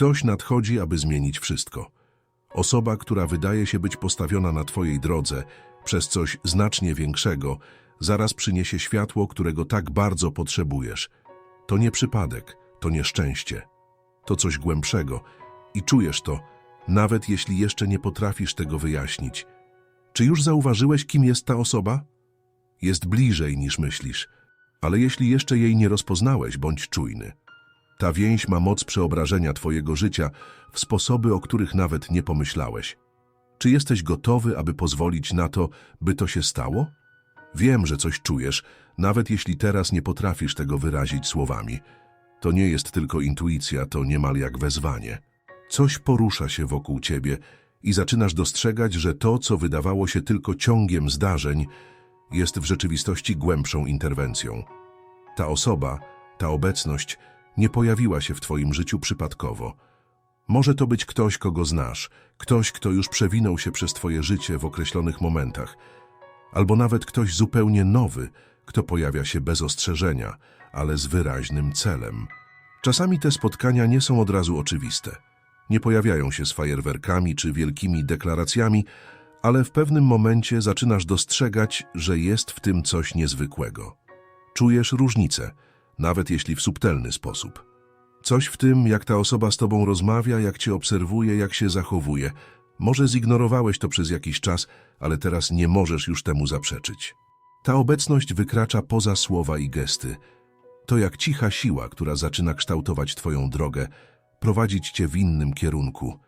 Ktoś nadchodzi, aby zmienić wszystko. Osoba, która wydaje się być postawiona na Twojej drodze przez coś znacznie większego, zaraz przyniesie światło, którego tak bardzo potrzebujesz. To nie przypadek, to nie szczęście. To coś głębszego i czujesz to, nawet jeśli jeszcze nie potrafisz tego wyjaśnić. Czy już zauważyłeś, kim jest ta osoba? Jest bliżej niż myślisz, ale jeśli jeszcze jej nie rozpoznałeś, bądź czujny. Ta więź ma moc przeobrażenia Twojego życia w sposoby, o których nawet nie pomyślałeś. Czy jesteś gotowy, aby pozwolić na to, by to się stało? Wiem, że coś czujesz, nawet jeśli teraz nie potrafisz tego wyrazić słowami. To nie jest tylko intuicja, to niemal jak wezwanie. Coś porusza się wokół ciebie i zaczynasz dostrzegać, że to, co wydawało się tylko ciągiem zdarzeń, jest w rzeczywistości głębszą interwencją. Ta osoba, ta obecność nie pojawiła się w Twoim życiu przypadkowo. Może to być ktoś, kogo znasz, ktoś, kto już przewinął się przez Twoje życie w określonych momentach, albo nawet ktoś zupełnie nowy, kto pojawia się bez ostrzeżenia, ale z wyraźnym celem. Czasami te spotkania nie są od razu oczywiste. Nie pojawiają się z fajerwerkami czy wielkimi deklaracjami, ale w pewnym momencie zaczynasz dostrzegać, że jest w tym coś niezwykłego. Czujesz różnicę, nawet jeśli w subtelny sposób. Coś w tym, jak ta osoba z tobą rozmawia, jak cię obserwuje, jak się zachowuje. Może zignorowałeś to przez jakiś czas, ale teraz nie możesz już temu zaprzeczyć. Ta obecność wykracza poza słowa i gesty. To jak cicha siła, która zaczyna kształtować twoją drogę, prowadzić cię w innym kierunku.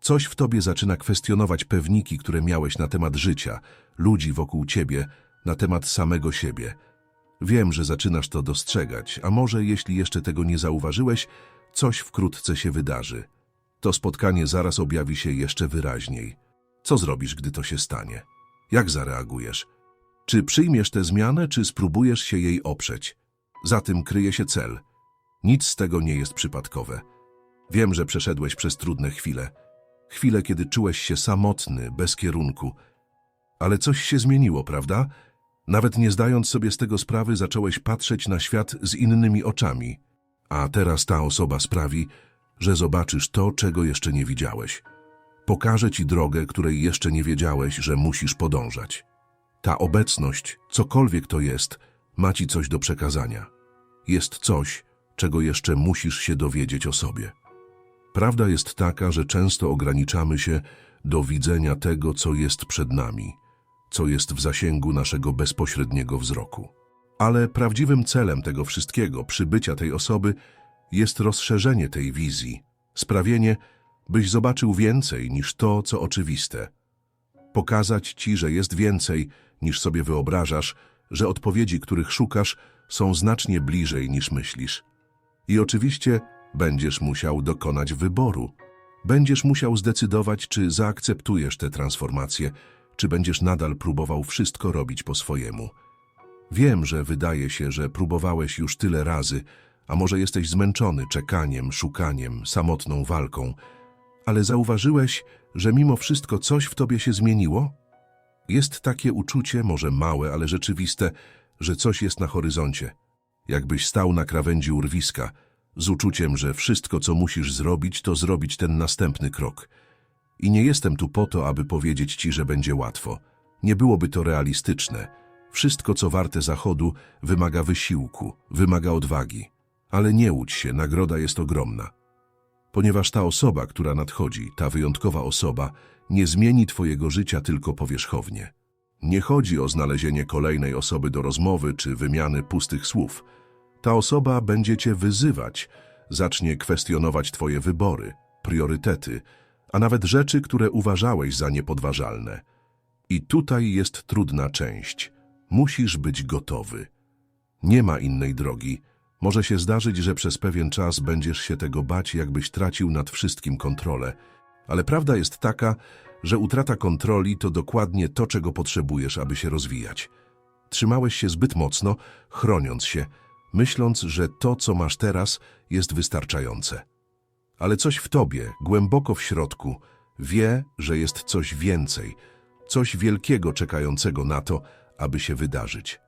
Coś w tobie zaczyna kwestionować pewniki, które miałeś na temat życia, ludzi wokół ciebie, na temat samego siebie. Wiem, że zaczynasz to dostrzegać, a może jeśli jeszcze tego nie zauważyłeś, coś wkrótce się wydarzy. To spotkanie zaraz objawi się jeszcze wyraźniej. Co zrobisz, gdy to się stanie? Jak zareagujesz? Czy przyjmiesz tę zmianę, czy spróbujesz się jej oprzeć? Za tym kryje się cel. Nic z tego nie jest przypadkowe. Wiem, że przeszedłeś przez trudne chwile. Chwile, kiedy czułeś się samotny, bez kierunku. Ale coś się zmieniło, prawda? Nawet nie zdając sobie z tego sprawy, zacząłeś patrzeć na świat z innymi oczami. A teraz ta osoba sprawi, że zobaczysz to, czego jeszcze nie widziałeś. Pokaże ci drogę, której jeszcze nie wiedziałeś, że musisz podążać. Ta obecność, cokolwiek to jest, ma ci coś do przekazania. Jest coś, czego jeszcze musisz się dowiedzieć o sobie. Prawda jest taka, że często ograniczamy się do widzenia tego, co jest przed nami, co jest w zasięgu naszego bezpośredniego wzroku. Ale prawdziwym celem tego wszystkiego, przybycia tej osoby, jest rozszerzenie tej wizji, sprawienie, byś zobaczył więcej niż to, co oczywiste. Pokazać ci, że jest więcej, niż sobie wyobrażasz, że odpowiedzi, których szukasz, są znacznie bliżej niż myślisz. I oczywiście będziesz musiał dokonać wyboru. Będziesz musiał zdecydować, czy zaakceptujesz tę transformację, czy będziesz nadal próbował wszystko robić po swojemu. Wiem, że wydaje się, że próbowałeś już tyle razy, a może jesteś zmęczony czekaniem, szukaniem, samotną walką, ale zauważyłeś, że mimo wszystko coś w tobie się zmieniło? Jest takie uczucie, może małe, ale rzeczywiste, że coś jest na horyzoncie. Jakbyś stał na krawędzi urwiska, z uczuciem, że wszystko, co musisz zrobić, to zrobić ten następny krok. I nie jestem tu po to, aby powiedzieć ci, że będzie łatwo. Nie byłoby to realistyczne. Wszystko, co warte zachodu, wymaga wysiłku, wymaga odwagi. Ale nie łudź się, nagroda jest ogromna. Ponieważ ta osoba, która nadchodzi, ta wyjątkowa osoba, nie zmieni twojego życia tylko powierzchownie. Nie chodzi o znalezienie kolejnej osoby do rozmowy czy wymiany pustych słów. Ta osoba będzie cię wyzywać, zacznie kwestionować twoje wybory, priorytety, a nawet rzeczy, które uważałeś za niepodważalne. I tutaj jest trudna część. Musisz być gotowy. Nie ma innej drogi. Może się zdarzyć, że przez pewien czas będziesz się tego bać, jakbyś tracił nad wszystkim kontrolę. Ale prawda jest taka, że utrata kontroli to dokładnie to, czego potrzebujesz, aby się rozwijać. Trzymałeś się zbyt mocno, chroniąc się, myśląc, że to, co masz teraz, jest wystarczające. Ale coś w tobie, głęboko w środku, wie, że jest coś więcej, coś wielkiego czekającego na to, aby się wydarzyć.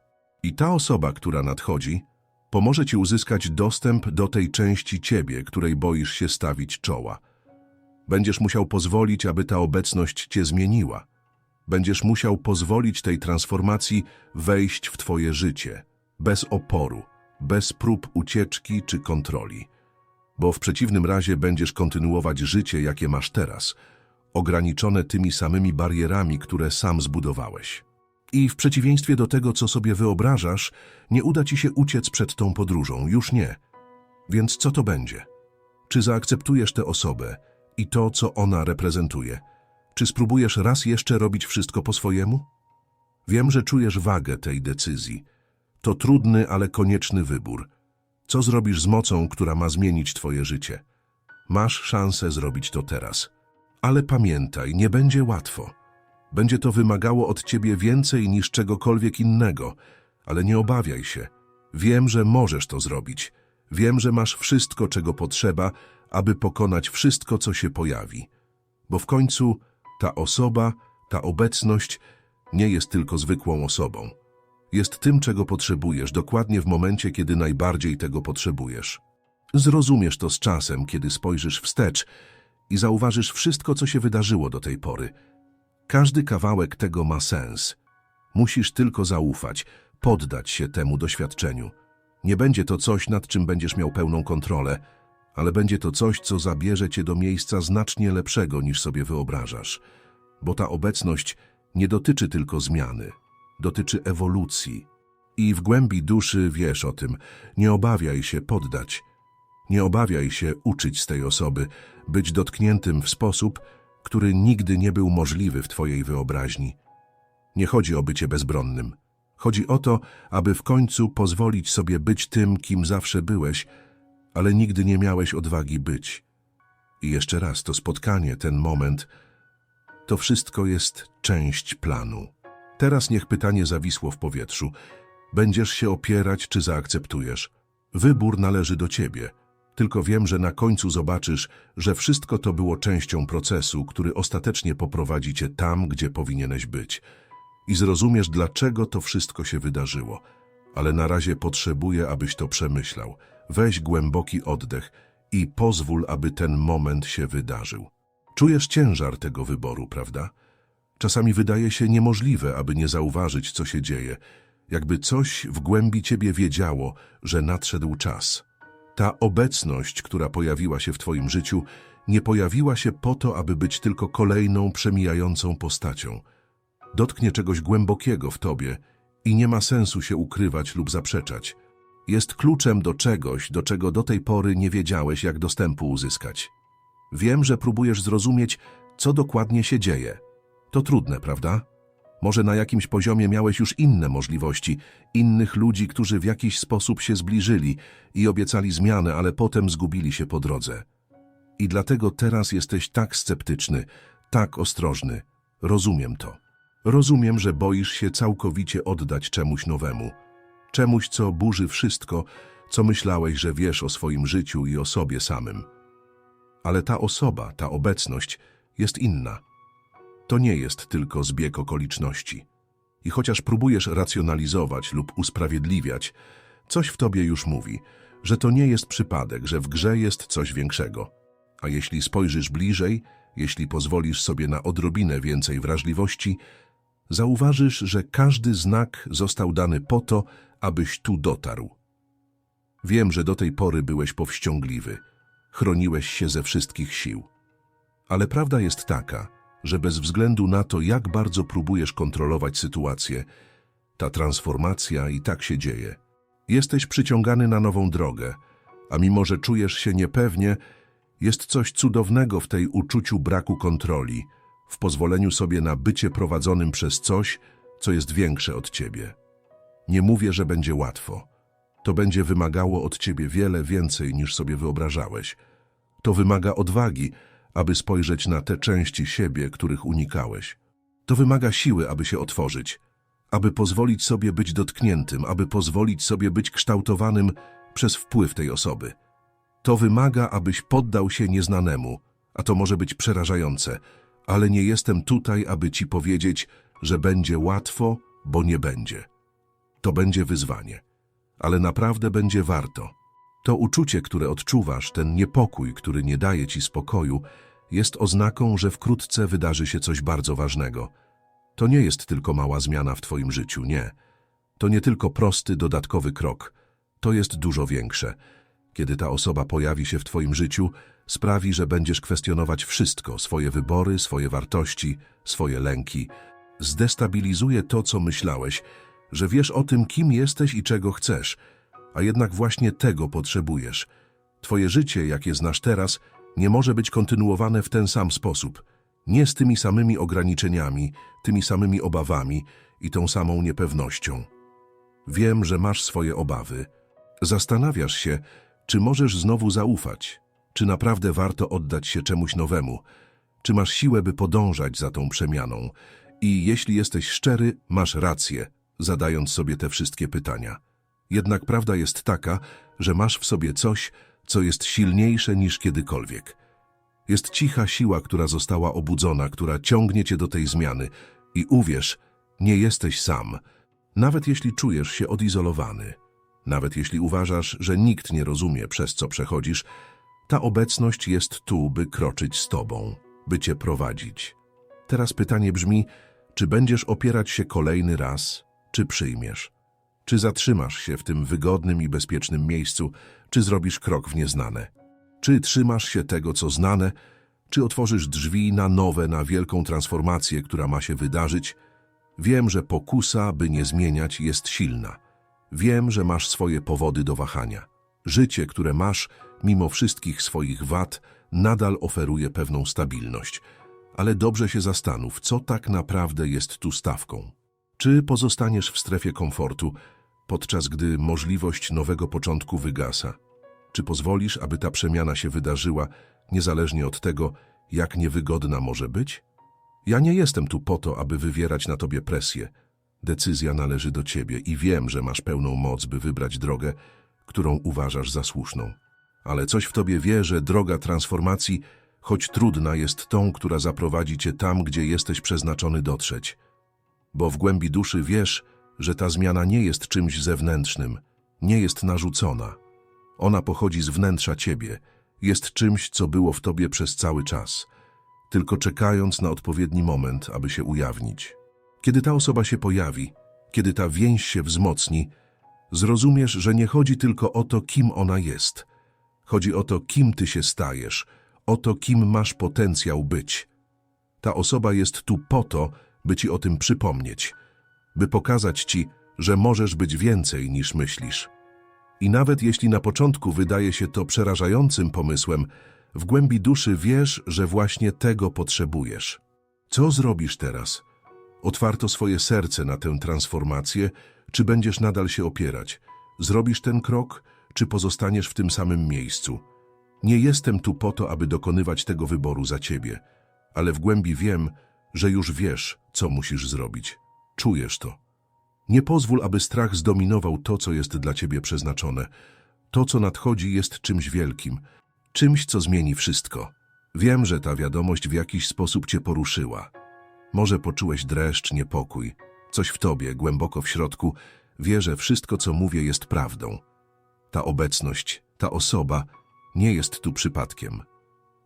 I ta osoba, która nadchodzi, Pomoże ci uzyskać dostęp do tej części ciebie, której boisz się stawić czoła. Będziesz musiał pozwolić, aby ta obecność cię zmieniła. Będziesz musiał pozwolić tej transformacji wejść w twoje życie, bez oporu, bez prób ucieczki czy kontroli. Bo w przeciwnym razie będziesz kontynuować życie, jakie masz teraz, ograniczone tymi samymi barierami, które sam zbudowałeś. I w przeciwieństwie do tego, co sobie wyobrażasz, nie uda ci się uciec przed tą podróżą, już nie. Więc co to będzie? Czy zaakceptujesz tę osobę i to, co ona reprezentuje? Czy spróbujesz raz jeszcze robić wszystko po swojemu? Wiem, że czujesz wagę tej decyzji. To trudny, ale konieczny wybór. Co zrobisz z mocą, która ma zmienić twoje życie? Masz szansę zrobić to teraz. Ale pamiętaj, nie będzie łatwo. Będzie to wymagało od ciebie więcej niż czegokolwiek innego, ale nie obawiaj się. Wiem, że możesz to zrobić. Wiem, że masz wszystko, czego potrzeba, aby pokonać wszystko, co się pojawi. Bo w końcu ta osoba, ta obecność nie jest tylko zwykłą osobą. Jest tym, czego potrzebujesz dokładnie w momencie, kiedy najbardziej tego potrzebujesz. Zrozumiesz to z czasem, kiedy spojrzysz wstecz i zauważysz wszystko, co się wydarzyło do tej pory. Każdy kawałek tego ma sens. Musisz tylko zaufać, poddać się temu doświadczeniu. Nie będzie to coś, nad czym będziesz miał pełną kontrolę, ale będzie to coś, co zabierze cię do miejsca znacznie lepszego niż sobie wyobrażasz. Bo ta obecność nie dotyczy tylko zmiany, dotyczy ewolucji. I w głębi duszy wiesz o tym. Nie obawiaj się poddać. Nie obawiaj się uczyć z tej osoby, być dotkniętym w sposób, który nigdy nie był możliwy w twojej wyobraźni. Nie chodzi o bycie bezbronnym. Chodzi o to, aby w końcu pozwolić sobie być tym, kim zawsze byłeś, ale nigdy nie miałeś odwagi być. I jeszcze raz, to spotkanie, ten moment, to wszystko jest część planu. Teraz niech pytanie zawisło w powietrzu. Będziesz się opierać, czy zaakceptujesz? Wybór należy do ciebie. Tylko wiem, że na końcu zobaczysz, że wszystko to było częścią procesu, który ostatecznie poprowadzi cię tam, gdzie powinieneś być. I zrozumiesz, dlaczego to wszystko się wydarzyło. Ale na razie potrzebuję, abyś to przemyślał. Weź głęboki oddech i pozwól, aby ten moment się wydarzył. Czujesz ciężar tego wyboru, prawda? Czasami wydaje się niemożliwe, aby nie zauważyć, co się dzieje, jakby coś w głębi ciebie wiedziało, że nadszedł czas. Ta obecność, która pojawiła się w twoim życiu, nie pojawiła się po to, aby być tylko kolejną przemijającą postacią. Dotknie czegoś głębokiego w tobie i nie ma sensu się ukrywać lub zaprzeczać. Jest kluczem do czegoś, do czego do tej pory nie wiedziałeś, jak dostępu uzyskać. Wiem, że próbujesz zrozumieć, co dokładnie się dzieje. To trudne, prawda? Może na jakimś poziomie miałeś już inne możliwości, innych ludzi, którzy w jakiś sposób się zbliżyli i obiecali zmianę, ale potem zgubili się po drodze. I dlatego teraz jesteś tak sceptyczny, tak ostrożny. Rozumiem to. Rozumiem, że boisz się całkowicie oddać czemuś nowemu. Czemuś, co burzy wszystko, co myślałeś, że wiesz o swoim życiu i o sobie samym. Ale ta osoba, ta obecność jest inna. To nie jest tylko zbieg okoliczności. I chociaż próbujesz racjonalizować lub usprawiedliwiać, coś w tobie już mówi, że to nie jest przypadek, że w grze jest coś większego. A jeśli spojrzysz bliżej, jeśli pozwolisz sobie na odrobinę więcej wrażliwości, zauważysz, że każdy znak został dany po to, abyś tu dotarł. Wiem, że do tej pory byłeś powściągliwy, chroniłeś się ze wszystkich sił. Ale prawda jest taka, że bez względu na to, jak bardzo próbujesz kontrolować sytuację, ta transformacja i tak się dzieje. Jesteś przyciągany na nową drogę, a mimo, że czujesz się niepewnie, jest coś cudownego w tej uczuciu braku kontroli, w pozwoleniu sobie na bycie prowadzonym przez coś, co jest większe od ciebie. Nie mówię, że będzie łatwo. To będzie wymagało od ciebie wiele więcej niż sobie wyobrażałeś. To wymaga odwagi, aby spojrzeć na te części siebie, których unikałeś. To wymaga siły, aby się otworzyć, aby pozwolić sobie być dotkniętym, aby pozwolić sobie być kształtowanym przez wpływ tej osoby. To wymaga, abyś poddał się nieznanemu, a to może być przerażające, ale nie jestem tutaj, aby ci powiedzieć, że będzie łatwo, bo nie będzie. To będzie wyzwanie. ale naprawdę będzie warto. To uczucie, które odczuwasz, ten niepokój, który nie daje ci spokoju, jest oznaką, że wkrótce wydarzy się coś bardzo ważnego. To nie jest tylko mała zmiana w twoim życiu, nie. To nie tylko prosty, dodatkowy krok. To jest dużo większe. Kiedy ta osoba pojawi się w twoim życiu, sprawi, że będziesz kwestionować wszystko, swoje wybory, swoje wartości, swoje lęki. Zdestabilizuje to, co myślałeś, że wiesz o tym, kim jesteś i czego chcesz, a jednak właśnie tego potrzebujesz. Twoje życie, jakie znasz teraz, nie może być kontynuowane w ten sam sposób. Nie z tymi samymi ograniczeniami, tymi samymi obawami i tą samą niepewnością. Wiem, że masz swoje obawy. Zastanawiasz się, czy możesz znowu zaufać, czy naprawdę warto oddać się czemuś nowemu, czy masz siłę, by podążać za tą przemianą. I jeśli jesteś szczery, masz rację, zadając sobie te wszystkie pytania. Jednak prawda jest taka, że masz w sobie coś, co jest silniejsze niż kiedykolwiek. Jest cicha siła, która została obudzona, która ciągnie cię do tej zmiany. I uwierz, nie jesteś sam. Nawet jeśli czujesz się odizolowany, nawet jeśli uważasz, że nikt nie rozumie, przez co przechodzisz, ta obecność jest tu, by kroczyć z tobą, by cię prowadzić. Teraz pytanie brzmi, czy będziesz opierać się kolejny raz, czy przyjmiesz? Czy zatrzymasz się w tym wygodnym i bezpiecznym miejscu, czy zrobisz krok w nieznane? Czy trzymasz się tego, co znane, czy otworzysz drzwi na nowe, na wielką transformację, która ma się wydarzyć? Wiem, że pokusa, by nie zmieniać, jest silna. Wiem, że masz swoje powody do wahania. Życie, które masz, mimo wszystkich swoich wad, nadal oferuje pewną stabilność. Ale dobrze się zastanów, co tak naprawdę jest tu stawką. Czy pozostaniesz w strefie komfortu, podczas gdy możliwość nowego początku wygasa? Czy pozwolisz, aby ta przemiana się wydarzyła, niezależnie od tego, jak niewygodna może być? Ja nie jestem tu po to, aby wywierać na tobie presję. Decyzja należy do ciebie i wiem, że masz pełną moc, by wybrać drogę, którą uważasz za słuszną. Ale coś w tobie wie, że droga transformacji, choć trudna, jest tą, która zaprowadzi cię tam, gdzie jesteś przeznaczony dotrzeć. Bo w głębi duszy wiesz, że ta zmiana nie jest czymś zewnętrznym, nie jest narzucona. Ona pochodzi z wnętrza ciebie, jest czymś, co było w tobie przez cały czas, tylko czekając na odpowiedni moment, aby się ujawnić. Kiedy ta osoba się pojawi, kiedy ta więź się wzmocni, zrozumiesz, że nie chodzi tylko o to, kim ona jest. Chodzi o to, kim ty się stajesz, o to, kim masz potencjał być. Ta osoba jest tu po to, by ci o tym przypomnieć, by pokazać ci, że możesz być więcej niż myślisz. I nawet jeśli na początku wydaje się to przerażającym pomysłem, w głębi duszy wiesz, że właśnie tego potrzebujesz. Co zrobisz teraz? Otwarto swoje serce na tę transformację, czy będziesz nadal się opierać? Zrobisz ten krok, czy pozostaniesz w tym samym miejscu? Nie jestem tu po to, aby dokonywać tego wyboru za ciebie, ale w głębi wiem, że już wiesz, co musisz zrobić. Czujesz to. Nie pozwól, aby strach zdominował to, co jest dla ciebie przeznaczone. To, co nadchodzi, jest czymś wielkim, czymś, co zmieni wszystko. Wiem, że ta wiadomość w jakiś sposób cię poruszyła. Może poczułeś dreszcz, niepokój. Coś w tobie, głęboko w środku, wie, że wszystko, co mówię, jest prawdą. Ta obecność, ta osoba nie jest tu przypadkiem.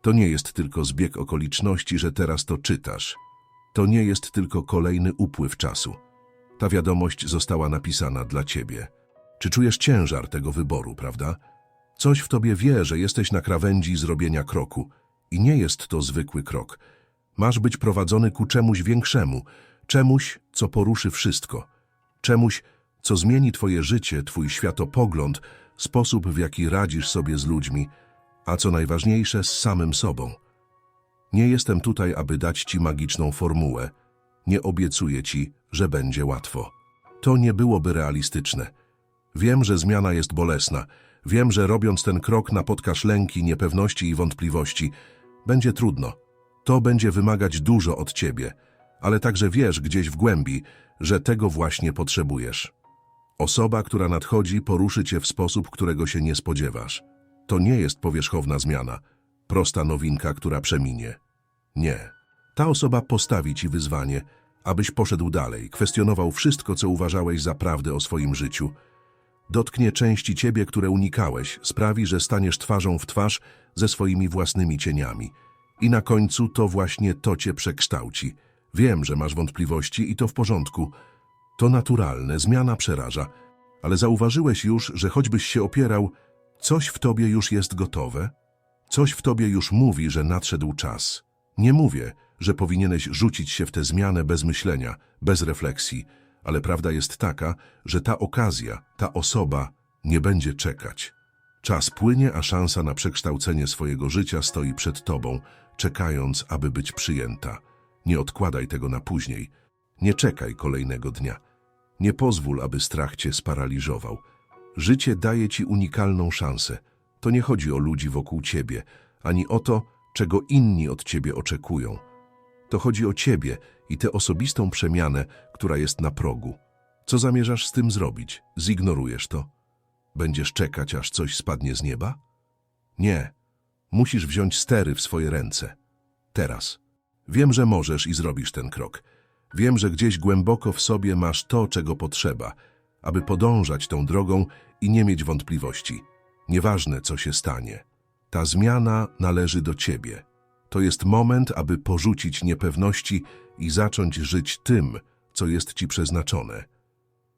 To nie jest tylko zbieg okoliczności, że teraz to czytasz. To nie jest tylko kolejny upływ czasu. Ta wiadomość została napisana dla ciebie. Czy czujesz ciężar tego wyboru, prawda? Coś w tobie wie, że jesteś na krawędzi zrobienia kroku i nie jest to zwykły krok. Masz być prowadzony ku czemuś większemu, czemuś, co poruszy wszystko, czemuś, co zmieni twoje życie, twój światopogląd, sposób, w jaki radzisz sobie z ludźmi, a co najważniejsze, z samym sobą. Nie jestem tutaj, aby dać ci magiczną formułę. Nie obiecuję ci, że będzie łatwo. To nie byłoby realistyczne. Wiem, że zmiana jest bolesna. Wiem, że robiąc ten krok napotkasz lęki, niepewności i wątpliwości. Będzie trudno. To będzie wymagać dużo od ciebie, ale także wiesz gdzieś w głębi, że tego właśnie potrzebujesz. Osoba, która nadchodzi, poruszy cię w sposób, którego się nie spodziewasz. To nie jest powierzchowna zmiana, prosta nowinka, która przeminie. Nie. Ta osoba postawi ci wyzwanie, abyś poszedł dalej, kwestionował wszystko, co uważałeś za prawdę o swoim życiu. Dotknie części ciebie, które unikałeś, sprawi, że staniesz twarzą w twarz ze swoimi własnymi cieniami. I na końcu to właśnie to cię przekształci. Wiem, że masz wątpliwości i to w porządku. To naturalne, zmiana przeraża. Ale zauważyłeś już, że choćbyś się opierał, coś w tobie już jest gotowe? Coś w tobie już mówi, że nadszedł czas. Nie mówię, że powinieneś rzucić się w tę zmianę bez myślenia, bez refleksji, ale prawda jest taka, że ta okazja, ta osoba nie będzie czekać. Czas płynie, a szansa na przekształcenie swojego życia stoi przed tobą, czekając, aby być przyjęta. Nie odkładaj tego na później. Nie czekaj kolejnego dnia. Nie pozwól, aby strach cię sparaliżował. Życie daje ci unikalną szansę. To nie chodzi o ludzi wokół ciebie, ani o to, czego inni od ciebie oczekują. To chodzi o ciebie i tę osobistą przemianę, która jest na progu. Co zamierzasz z tym zrobić? Zignorujesz to? Będziesz czekać, aż coś spadnie z nieba? Nie. Musisz wziąć stery w swoje ręce. Teraz. Wiem, że możesz i zrobisz ten krok. Wiem, że gdzieś głęboko w sobie masz to, czego potrzeba, aby podążać tą drogą i nie mieć wątpliwości. Nieważne, co się stanie. Ta zmiana należy do ciebie. To jest moment, aby porzucić niepewności i zacząć żyć tym, co jest ci przeznaczone.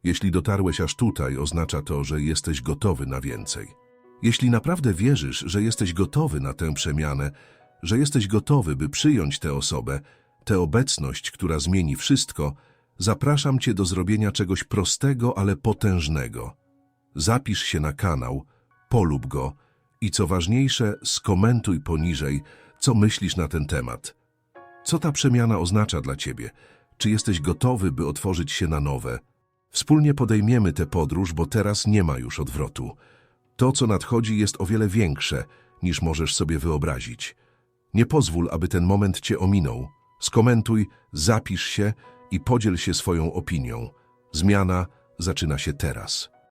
Jeśli dotarłeś aż tutaj, oznacza to, że jesteś gotowy na więcej. Jeśli naprawdę wierzysz, że jesteś gotowy na tę przemianę, że jesteś gotowy, by przyjąć tę osobę, tę obecność, która zmieni wszystko, zapraszam Cię do zrobienia czegoś prostego, ale potężnego. Zapisz się na kanał, polub go i co ważniejsze, skomentuj poniżej, co myślisz na ten temat. Co ta przemiana oznacza dla Ciebie? Czy jesteś gotowy, by otworzyć się na nowe? Wspólnie podejmiemy tę podróż, bo teraz nie ma już odwrotu. To, co nadchodzi, jest o wiele większe, niż możesz sobie wyobrazić. Nie pozwól, aby ten moment Cię ominął. Skomentuj, zapisz się i podziel się swoją opinią. Zmiana zaczyna się teraz.